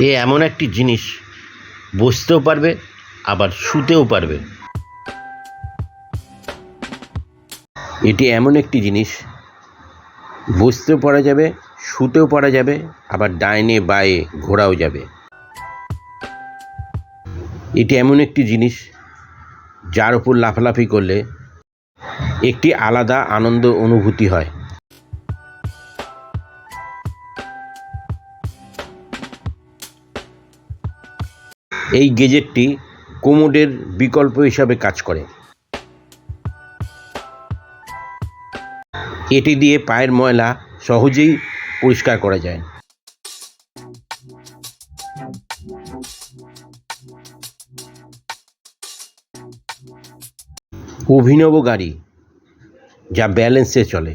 এ এমন একটি জিনিস, বসতেও পারবে, আবার শুতেও পারবে। এটি এমন একটি জিনিস, বসতেও পারা যাবে, শুতেও পারা যাবে, আবার ডাইনে বায়ে ঘোরাও যাবে। এটি এমন একটি জিনিস, যার উপর লাফালাফি করলে একটি আলাদা আনন্দ অনুভূতি হয়। এই গেজেটটি কোমোডের বিকল্প হিসাবে কাজ করে। এটি দিয়ে পায়ের ময়লা সহজেই পরিষ্কার করা যায়। অভিনব গাড়ি যা ব্যালেন্সে চলে।